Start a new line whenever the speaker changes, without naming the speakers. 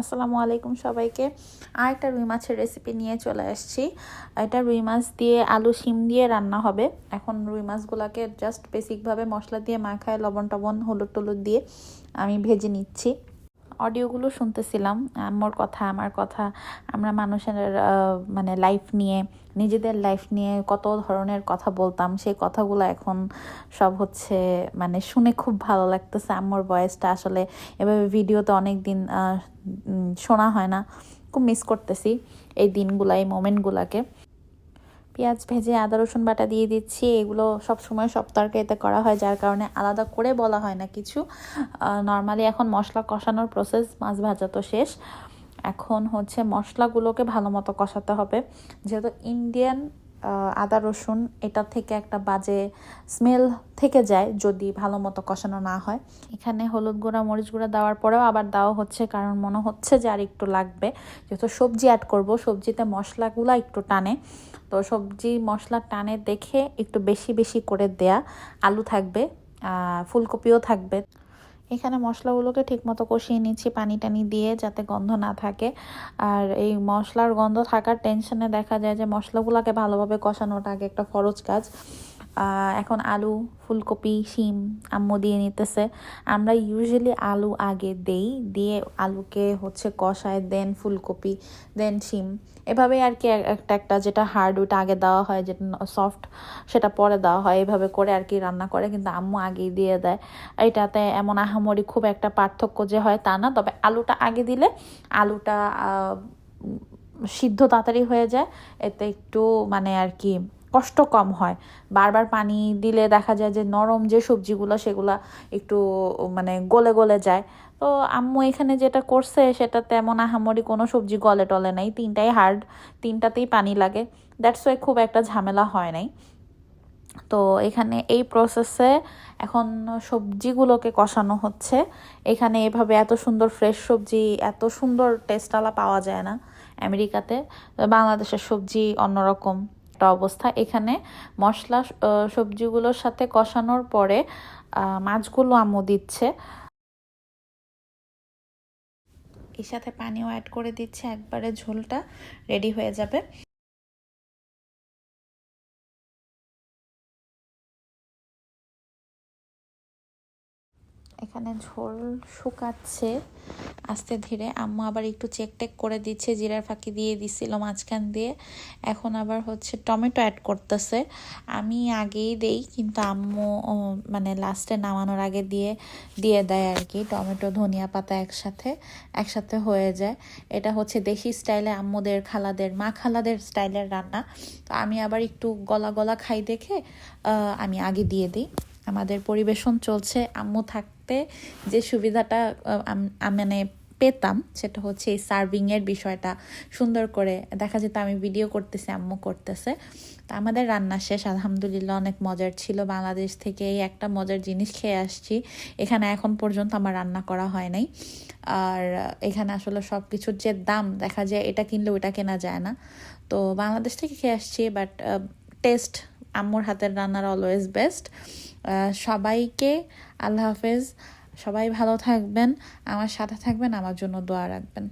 আসসালামু আলাইকুম সবাইকে। আর একটা রুই মাছের রেসিপি নিয়ে চলে আসছি। এটা রুই মাছ দিয়ে আলু শিম দিয়ে রান্না হবে। এখন রুই মাছগুলোকে জাস্ট বেসিকভাবে মশলা দিয়ে মাখায় লবণ টবণ, হলুদ টলুদ দিয়ে আমি ভেজে নিচ্ছি। অডিওগুলো শুনতেছিলাম আমার কথা আমার কথা, আমরা মানুষের মানে লাইফ নিয়ে, নিজেদের লাইফ নিয়ে কত ধরনের কথা বলতাম, সেই কথাগুলো এখন সব হচ্ছে মানে শুনে খুব ভালো লাগতেছে। আম্মুর বয়েসটা আসলে এভাবে ভিডিওতে অনেক দিন শোনা হয় না, খুব মিস করতেছি এই দিনগুলা, এই মোমেন্টগুলাকে পেঁয়াজ ভেজে আদা, রসুন বাটা দিয়ে দিচ্ছি। এগুলো সব সময় সব তরকারিতে করা হয়, যার কারণে আলাদা করে বলা হয় না কিছু। নর্মালি এখন মশলা কষানোর প্রসেস মাছ ভাজা তো শেষ। এখন হচ্ছে মশলাগুলোকে ভালো মতো কষাতে হবে। যেহেতু ইন্ডিয়ান আদা, রসুন, এটা থেকে একটা বাজে স্মেল থেকে যায় যদি ভালো মতো কষানো না হয়। এখানে হলুদ গুঁড়া, মরিচ গুঁড়া দেওয়ার পরেও আবার দেওয়া হচ্ছে, কারণ মনে হচ্ছে যে আর একটু লাগবে। যেহেতু সবজি অ্যাড করব, সবজিতে মশলাগুলো একটু টানে। তো সবজি, মশলা টানে দেখে একটু বেশি বেশি করে দেয়া। আলু থাকবে ফুলকপিও থাকবে। এখানে মশলাগুলোকে ঠিকমতো কষিয়ে নিচ্ছি পানি টানি দিয়ে যাতে গন্ধ না থাকে। আর এই মশলার গন্ধ থাকার টেনশনে দেখা যায় যে মশলাগুলোকে ভালোভাবে কষানোটা আগে একটা ফরজ কাজ। এখন আলু, ফুলকপি, শিম আম্মু দিয়ে নিতেছে। আমরা ইউজুয়ালি আলু আগে দেই, দিয়ে আলুকে হচ্ছে কষায় দেন ফুলকপি দেন শিম। এভাবে আর কি একটা একটা যেটা হার্ড ওইটা আগে দেওয়া হয়, যেটা সফট সেটা পরে দেওয়া হয়, এভাবে করে আর কি রান্না করে, কিন্তু আম্মু আগেই দিয়ে দেয়। এটাতে এমন আহামরি খুব একটা পার্থক্য যে হয় তা না, তবে আলুটা আগে দিলে আলুটা সিদ্ধ তাড়াতাড়ি হয়ে যায়। এতে একটু মানে আর কি কষ্ট কম হয়। বারবার পানি দিলে দেখা যায় যে নরম যে সবজিগুলো, সেগুলো একটু মানে গলে গলে যায়। তো আম্মু এখানে যেটা করছে, সেটা তেমন আহামরি কোনো সবজি গলে টলে নাই। তিনটাই হার্ড তিনটাতেই পানি লাগে। দ্যাটস ওয়াই খুব একটা ঝামেলা হয় নাই। তো এখানে এই প্রসেসে এখন সবজিগুলোকে কষানো হচ্ছে। এখানে এভাবে এত সুন্দর ফ্রেশ সবজি, এত সুন্দর টেস্টওয়ালা পাওয়া যায় না আমেরিকাতে। বাংলাদেশের সবজি অন্যরকম। একটা অবস্থা। এখানে মশলা সবজিগুলোর সাথে কষানোর পরে মাছগুলো আমও দিচ্ছে। এর সাথে পানিও অ্যাড করে দিচ্ছে। একবারে ঝোলটা রেডি হয়ে যাবে। এখানে ঝোল শুকাচ্ছে আস্তে ধীরে। আম্মু আবার একটু চেক টেক করে দিচ্ছে, জিরার ফাঁকি দিয়ে দিছিল মাঝখান দিয়ে। এখন আবার হচ্ছে টমেটো অ্যাড করতেছে। আমি আগেই দেই, কিন্তু আম্মু মানে লাস্টে নামানোর আগে দিয়ে দিয়ে দেয় আর কি টমেটো, ধনিয়া পাতা একসাথে একসাথে হয়ে যায়। এটা হচ্ছে দেশি স্টাইলে আম্মুদের, খালাদের, মা খালাদের স্টাইলের রান্না। তো আমি আবার একটু গলা গলা খাই দেখে আমি আগে দিয়ে দিই। আমাদের পরিবেশন চলছে, আম্মু থাকতে যে সুবিধাটা মানে পেতাম সেটা হচ্ছে এই সার্ভিংয়ের বিষয়টা। সুন্দর করে দেখা যেত আমি ভিডিও করতেছি, আম্মু করতেছে। তা আমাদের রান্না শেষ, আলহামদুলিল্লাহ অনেক মজার ছিল। বাংলাদেশ থেকে এই একটা মজার জিনিস খেয়ে আসছি। এখানে এখন পর্যন্ত আমার রান্না করা হয় নাই। আর এখানে আসলে সব কিছুর যে দাম দেখা যায়, এটা কিনলে ওইটা কেনা যায় না। তো বাংলাদেশ থেকে খেয়ে আসছি বাট টেস্ট আম্মুর হাতের রান্নার অলওয়েজ বেস্ট সবাইকে আল্লাহ হাফেজ। সবাই ভালো থাকবেন, আমার সাথে থাকবেন, আমার জন্য দোয়া রাখবেন।